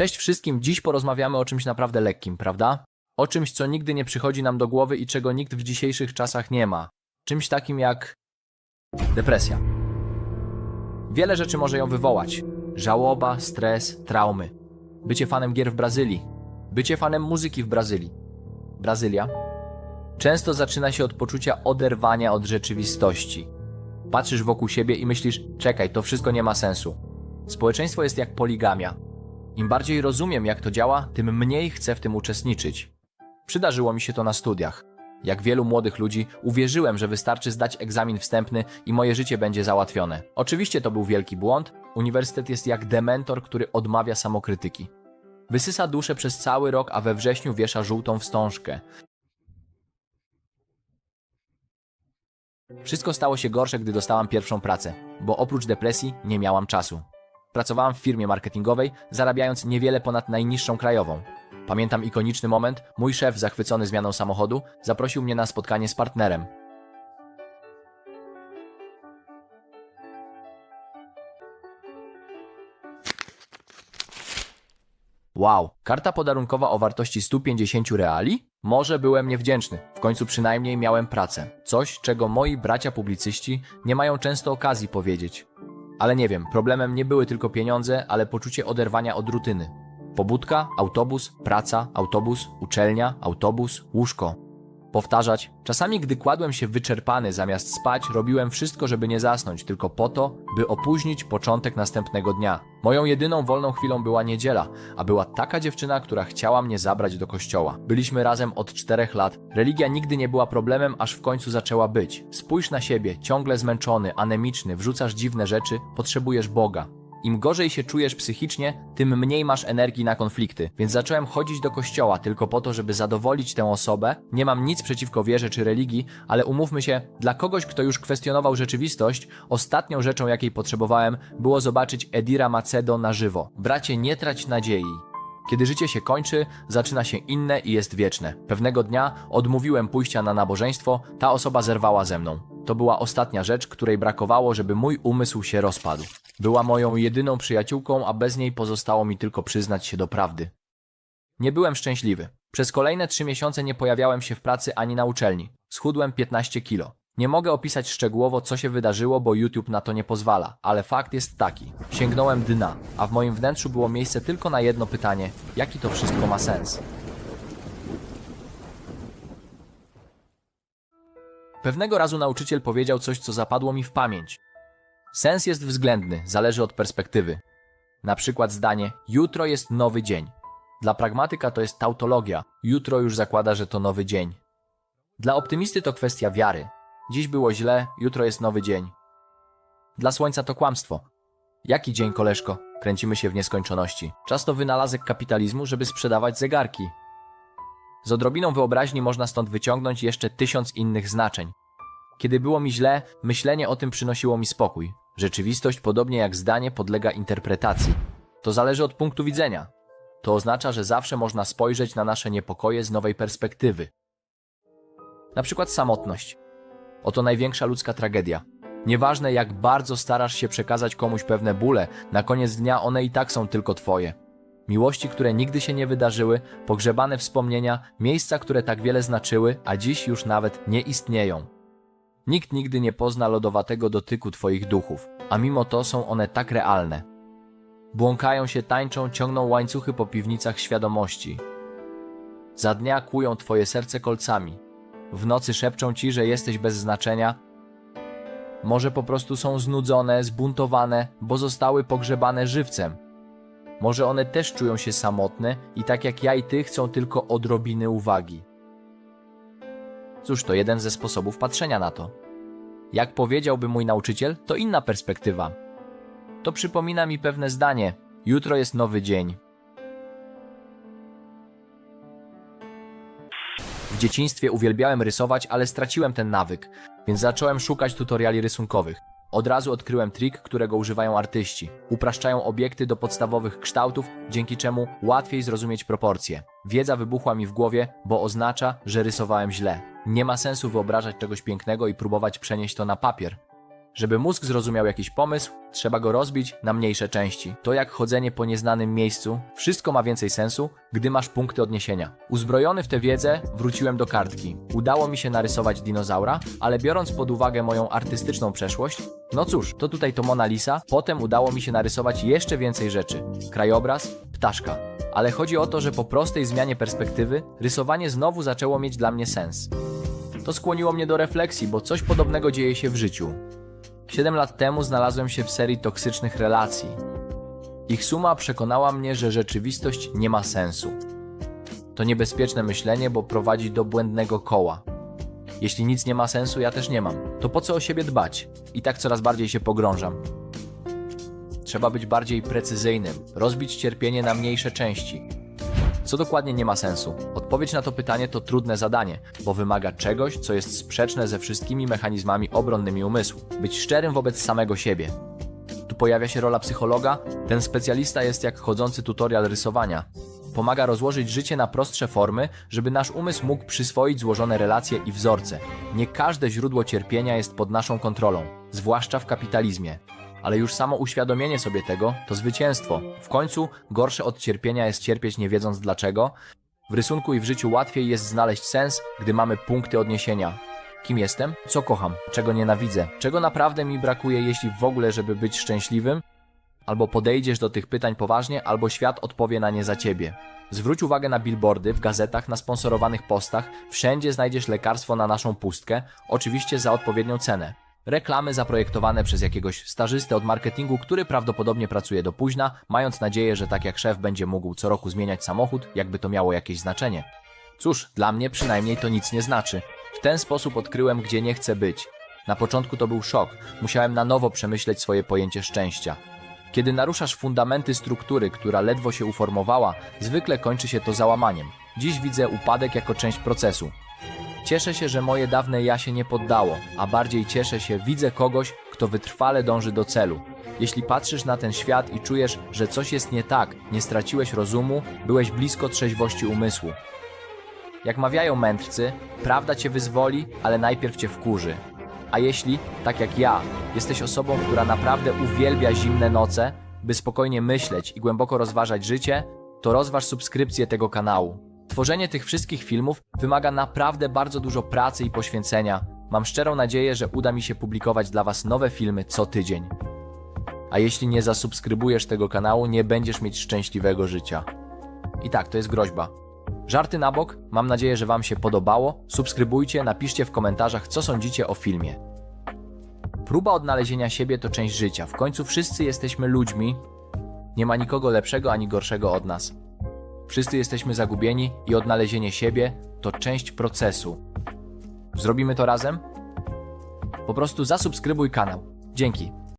Cześć wszystkim, dziś porozmawiamy o czymś naprawdę lekkim, prawda? O czymś, co nigdy nie przychodzi nam do głowy i czego nikt w dzisiejszych czasach nie ma. Czymś takim jak depresja. Wiele rzeczy może ją wywołać: żałoba, stres, traumy. Bycie fanem gier w Brazylii, bycie fanem muzyki w Brazylii. Brazylia często zaczyna się od poczucia oderwania od rzeczywistości. Patrzysz wokół siebie i myślisz: czekaj, to wszystko nie ma sensu. Społeczeństwo jest jak poligamia. Im bardziej rozumiem, jak to działa, tym mniej chcę w tym uczestniczyć. Przydarzyło mi się to na studiach. Jak wielu młodych ludzi, uwierzyłem, że wystarczy zdać egzamin wstępny i moje życie będzie załatwione. Oczywiście to był wielki błąd. Uniwersytet jest jak dementor, który odmawia samokrytyki. Wysysa duszę przez cały rok, a we wrześniu wiesza żółtą wstążkę. Wszystko stało się gorsze, gdy dostałam pierwszą pracę, bo oprócz depresji nie miałam czasu. Pracowałam w firmie marketingowej, zarabiając niewiele ponad najniższą krajową. Pamiętam ikoniczny moment, mój szef, zachwycony zmianą samochodu, zaprosił mnie na spotkanie z partnerem. Wow, karta podarunkowa o wartości 150 reali? Może byłem niewdzięczny, w końcu przynajmniej miałem pracę. Coś, czego moi bracia publicyści nie mają często okazji powiedzieć. Ale nie wiem, problemem nie były tylko pieniądze, ale poczucie oderwania od rutyny. Pobudka, autobus, praca, autobus, uczelnia, autobus, łóżko. Powtarzać. Czasami, gdy kładłem się wyczerpany zamiast spać, robiłem wszystko, żeby nie zasnąć, tylko po to, by opóźnić początek następnego dnia. Moją jedyną wolną chwilą była niedziela, a była taka dziewczyna, która chciała mnie zabrać do kościoła. Byliśmy razem od czterech lat. Religia nigdy nie była problemem, aż w końcu zaczęła być. Spójrz na siebie, ciągle zmęczony, anemiczny, wrzucasz dziwne rzeczy, potrzebujesz Boga. Im gorzej się czujesz psychicznie, tym mniej masz energii na konflikty. Więc zacząłem chodzić do kościoła tylko po to, żeby zadowolić tę osobę. Nie mam nic przeciwko wierze czy religii, ale umówmy się, dla kogoś, kto już kwestionował rzeczywistość, ostatnią rzeczą, jakiej potrzebowałem, było zobaczyć Edira Macedo na żywo. Bracie, nie trać nadziei. Kiedy życie się kończy, zaczyna się inne i jest wieczne. Pewnego dnia odmówiłem pójścia na nabożeństwo, ta osoba zerwała ze mną. To była ostatnia rzecz, której brakowało, żeby mój umysł się rozpadł. Była moją jedyną przyjaciółką, a bez niej pozostało mi tylko przyznać się do prawdy. Nie byłem szczęśliwy. Przez kolejne trzy miesiące nie pojawiałem się w pracy ani na uczelni. Schudłem 15 kilo. Nie mogę opisać szczegółowo, co się wydarzyło, bo YouTube na to nie pozwala, ale fakt jest taki. Sięgnąłem dna, a w moim wnętrzu było miejsce tylko na jedno pytanie: jaki to wszystko ma sens? Pewnego razu nauczyciel powiedział coś, co zapadło mi w pamięć. Sens jest względny, zależy od perspektywy. Na przykład zdanie: Jutro jest nowy dzień. Dla pragmatyka to jest tautologia. Jutro już zakłada, że to nowy dzień. Dla optymisty to kwestia wiary. Dziś było źle, jutro jest nowy dzień. Dla słońca to kłamstwo. Jaki dzień, koleżko? Kręcimy się w nieskończoności. Czas to wynalazek kapitalizmu, żeby sprzedawać zegarki. Z odrobiną wyobraźni można stąd wyciągnąć jeszcze tysiąc innych znaczeń. Kiedy było mi źle, myślenie o tym przynosiło mi spokój. Rzeczywistość, podobnie jak zdanie, podlega interpretacji. To zależy od punktu widzenia. To oznacza, że zawsze można spojrzeć na nasze niepokoje z nowej perspektywy. Na przykład samotność. Oto największa ludzka tragedia. Nieważne jak bardzo starasz się przekazać komuś pewne bóle, na koniec dnia one i tak są tylko twoje. Miłości, które nigdy się nie wydarzyły, pogrzebane wspomnienia, miejsca, które tak wiele znaczyły, a dziś już nawet nie istnieją. Nikt nigdy nie pozna lodowatego dotyku twoich duchów, a mimo to są one tak realne. Błąkają się, tańczą, ciągną łańcuchy po piwnicach świadomości. Za dnia kłują twoje serce kolcami. W nocy szepczą ci, że jesteś bez znaczenia. Może po prostu są znudzone, zbuntowane, bo zostały pogrzebane żywcem. Może one też czują się samotne i tak jak ja i ty chcą tylko odrobiny uwagi. Cóż, to jeden ze sposobów patrzenia na to. Jak powiedziałby mój nauczyciel, to inna perspektywa. To przypomina mi pewne zdanie: jutro jest nowy dzień. W dzieciństwie uwielbiałem rysować, ale straciłem ten nawyk, więc zacząłem szukać tutoriali rysunkowych. Od razu odkryłem trik, którego używają artyści. Upraszczają obiekty do podstawowych kształtów, dzięki czemu łatwiej zrozumieć proporcje. Wiedza wybuchła mi w głowie, bo oznacza, że rysowałem źle. Nie ma sensu wyobrażać czegoś pięknego i próbować przenieść to na papier. Żeby mózg zrozumiał jakiś pomysł, trzeba go rozbić na mniejsze części. To jak chodzenie po nieznanym miejscu, wszystko ma więcej sensu, gdy masz punkty odniesienia. Uzbrojony w tę wiedzę, wróciłem do kartki. Udało mi się narysować dinozaura, ale biorąc pod uwagę moją artystyczną przeszłość, no cóż, to tutaj to Mona Lisa, potem udało mi się narysować jeszcze więcej rzeczy. Krajobraz, ptaszka. Ale chodzi o to, że po prostej zmianie perspektywy, rysowanie znowu zaczęło mieć dla mnie sens. To skłoniło mnie do refleksji, bo coś podobnego dzieje się w życiu. 7 lat temu znalazłem się w serii toksycznych relacji. Ich suma przekonała mnie, że rzeczywistość nie ma sensu. To niebezpieczne myślenie, bo prowadzi do błędnego koła. Jeśli nic nie ma sensu, ja też nie mam. To po co o siebie dbać? I tak coraz bardziej się pogrążam. Trzeba być bardziej precyzyjnym, rozbić cierpienie na mniejsze części. Co dokładnie nie ma sensu? Odpowiedź na to pytanie to trudne zadanie, bo wymaga czegoś, co jest sprzeczne ze wszystkimi mechanizmami obronnymi umysłu. Być szczerym wobec samego siebie. Tu pojawia się rola psychologa. Ten specjalista jest jak chodzący tutorial rysowania. Pomaga rozłożyć życie na prostsze formy, żeby nasz umysł mógł przyswoić złożone relacje i wzorce. Nie każde źródło cierpienia jest pod naszą kontrolą, zwłaszcza w kapitalizmie. Ale już samo uświadomienie sobie tego to zwycięstwo. W końcu gorsze od cierpienia jest cierpieć nie wiedząc dlaczego. W rysunku i w życiu łatwiej jest znaleźć sens, gdy mamy punkty odniesienia. Kim jestem? Co kocham? Czego nienawidzę? Czego naprawdę mi brakuje, jeśli w ogóle, żeby być szczęśliwym? Albo podejdziesz do tych pytań poważnie, albo świat odpowie na nie za ciebie. Zwróć uwagę na billboardy, w gazetach, na sponsorowanych postach. Wszędzie znajdziesz lekarstwo na naszą pustkę, oczywiście za odpowiednią cenę. Reklamy zaprojektowane przez jakiegoś stażystę od marketingu, który prawdopodobnie pracuje do późna, mając nadzieję, że tak jak szef będzie mógł co roku zmieniać samochód, jakby to miało jakieś znaczenie. Cóż, dla mnie przynajmniej to nic nie znaczy. W ten sposób odkryłem, gdzie nie chcę być. Na początku to był szok. Musiałem na nowo przemyśleć swoje pojęcie szczęścia. Kiedy naruszasz fundamenty struktury, która ledwo się uformowała, zwykle kończy się to załamaniem. Dziś widzę upadek jako część procesu. Cieszę się, że moje dawne ja się nie poddało, a bardziej cieszę się, widzę kogoś, kto wytrwale dąży do celu. Jeśli patrzysz na ten świat i czujesz, że coś jest nie tak, nie straciłeś rozumu, byłeś blisko trzeźwości umysłu. Jak mawiają mędrcy, prawda cię wyzwoli, ale najpierw cię wkurzy. A jeśli, tak jak ja, jesteś osobą, która naprawdę uwielbia zimne noce, by spokojnie myśleć i głęboko rozważać życie, to rozważ subskrypcję tego kanału. Tworzenie tych wszystkich filmów wymaga naprawdę bardzo dużo pracy i poświęcenia. Mam szczerą nadzieję, że uda mi się publikować dla Was nowe filmy co tydzień. A jeśli nie zasubskrybujesz tego kanału, nie będziesz mieć szczęśliwego życia. I tak, to jest groźba. Żarty na bok, mam nadzieję, że Wam się podobało. Subskrybujcie, napiszcie w komentarzach, co sądzicie o filmie. Próba odnalezienia siebie to część życia. W końcu wszyscy jesteśmy ludźmi. Nie ma nikogo lepszego ani gorszego od nas. Wszyscy jesteśmy zagubieni i odnalezienie siebie to część procesu. Zrobimy to razem? Po prostu zasubskrybuj kanał. Dzięki.